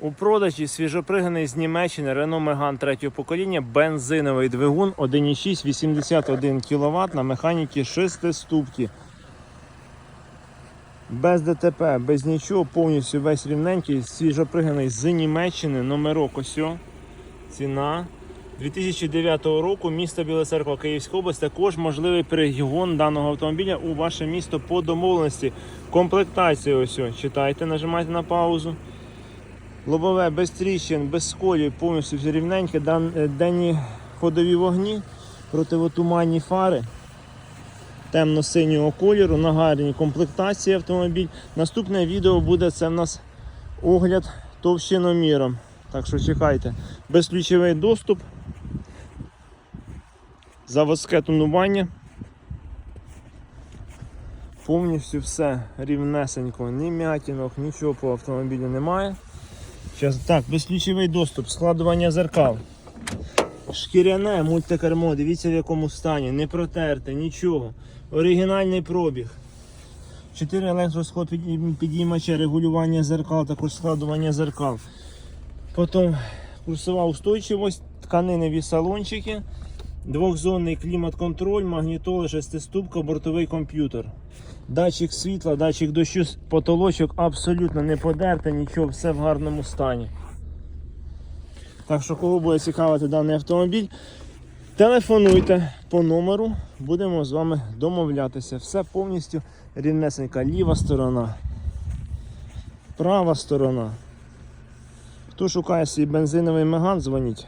У продажі свіжопригнаний з Німеччини Renault Megane третього покоління, бензиновий двигун 1,6 81 кВт на механіки 6 ступки. Без ДТП, без нічого, повністю весь рівненький, свіжопригнаний з Німеччини, номерок ось. Ціна 2009 року, місто Біла Київська область. Також можливий перегон даного автомобіля у ваше місто по домовленості. Комплектація ось. Читайте, нажимайте на паузу. Лобове без тріщин, без сколів, повністю все рівненьке, е, денні ходові вогні, противотуманні фари темно-синього кольору, на гарній комплектації автомобіль. Наступне відео буде це в нас огляд товщиноміром. Так що чекайте. Безключовий доступ, заводське тонування. Повністю все рівнесенько, ні м'ятінок, нічого по автомобілю немає. Щас, так, безключовий доступ, складування зеркал. Шкіряне мультикермо, дивіться в якому стані, не протерте, нічого. Оригінальний пробіг. 4 електросход підіймача, регулювання зеркал, також складування зеркал. Потім курсова устойчивость, тканиневі салончики, двохзонний клімат-контроль, магнітоли, шестиступка, бортовий комп'ютер. Датчик світла, датчик дощу, потолочок абсолютно не подерте, нічого, все в гарному стані. Так що, кого буде цікавити даний автомобіль, телефонуйте по номеру, будемо з вами домовлятися. Все повністю рівнесенька. Ліва сторона, права сторона. Хто шукає свій бензиновий меган, дзвоніть.